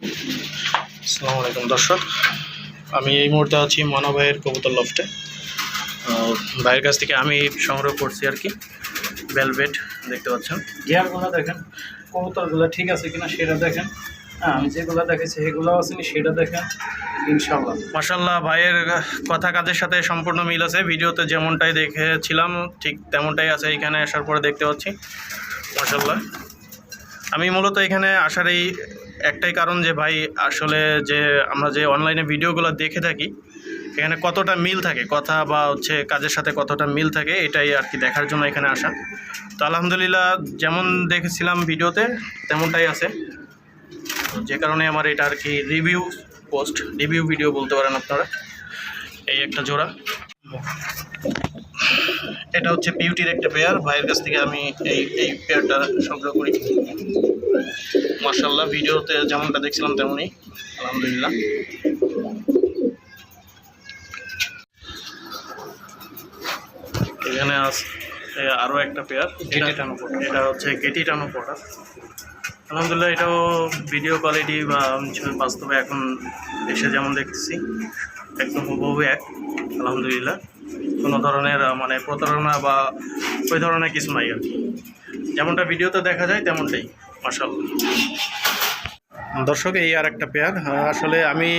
আসসালামু আলাইকুম দর্শক। আমি এই মুহূর্তে আছি মানা ভাইয়ের কবুতর লফটে। ভাইয়ের কাছ থেকে আমি সংগ্রহ করছি আর কি। বেলভেট দেখতে পাচ্ছেন। গিয়ারগুলো দেখেন কবুতরগুলো ঠিক আছে কিনা সেটা দেখেন। হ্যাঁ আমি যেগুলো দেখেছি সেগুলো আসেনি সেটা দেখেন ইনশাল্লাহ মাসাল্লাহ ভাইয়ের কথা কাজের সাথে সম্পূর্ণ মিল আছে। ভিডিওতে যেমনটাই দেখেছিলাম ঠিক তেমনটাই আছে। এখানে আসার পরে দেখতে পাচ্ছি। মাসাল্লাহ আমি মূলত এখানে আসার এই একটাই কারণ যে ভাই আসলে যে আমরা যে অনলাইনে ভিডিওগুলো দেখে থাকি এখানে কতটা মিল থাকে, কথা বা হচ্ছে কাজের সাথে কতটা মিল থাকে, এটাই আর কি দেখার জন্য এখানে আসা। তো আলহামদুলিল্লাহ যেমন দেখেছিলাম ভিডিওতে তেমনটাই আছে। যে কারণে আমার এটা আর কি রিভিউ পোস্ট রিভিউ ভিডিও বলতে পারেন আপনারা। এই একটা জোড়া। এটা হচ্ছে বিউটির একটা পেয়ার ভাইয়ের কাছ থেকে আমি এই এই পেয়ারটা সংগ্রহ করি। মার্শাল্লাহ ভিডিওতে যেমনটা দেখছিলাম তেমনই। আলহামদুলিল্লাহ। এখানে আছে আরও একটা পেয়ার গেটি টানো পটা। এটা হচ্ছে গেটি টানো পটা আলহামদুলিল্লাহ এটাও ভিডিও কোয়ালিটি বা ছবি বাস্তবে এখন এসে যেমন দেখতেছি একদম হুবহু এক। আলহামদুলিল্লাহ। কোনো ধরনের মানে প্রতারণা বা ওই ধরনের কিছু নাই আর কি। যেমনটা ভিডিওতে দেখা যায়, তেমনটাই মাসাল্লাহ দর্শক এই আর একটা পেয়ার আসলে আমি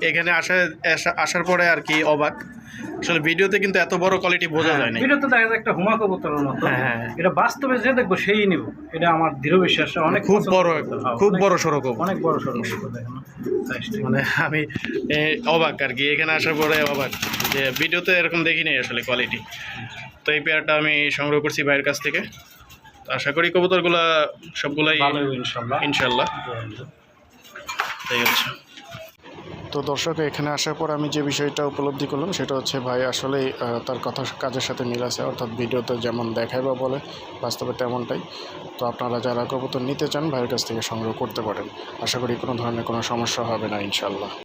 এখানে আসা আসা- আসার পরে আর কি অবাক। আসলে ভিডিওতে কিন্তু এত বড় কোয়ালিটি বোঝা যায় না এটা তো দেখা যায় একটা হুমা কবুতরের মতো। হ্যাঁ, হ্যাঁ। এটা বাস্তবে যে দেখব সেই নিব। এটা আমার দৃঢ় বিশ্বাস অনেক খুব বড় হ্যাঁ, খুব বড় সড়ক অনেক বড় সড়ক। মানে আমি অবাক আর কি। এখানে আসার পরে অবাক যে ভিডিওতে এরকম দেখি দেখিনি আসলে কোয়ালিটি তো এই পেয়ারটা আমি সংগ্রহ করছি ভাইয়ের কাছ থেকে। তো আশা করি কবুতরগুলা সবগুলাই ইনশাল্লাহ। ইনশাল্লাহ। তো দর্শক, এখানে আসার পর আমি যে বিষয়টা উপলব্ধি করলাম সেটা হচ্ছে ভাই আসলে তার কথা কাজের সাথে মিল আছে, অর্থাৎ ভিডিওতে যেমন দেখায় বা বলে, বাস্তবে তেমনটাই। তো আপনারা যারা কবুতর নিতে চান, ভাইয়ের কাছ থেকে সংগ্রহ করতে পারেন। আশা করি কোনো ধরনের কোনো সমস্যা হবে না ইনশাল্লাহ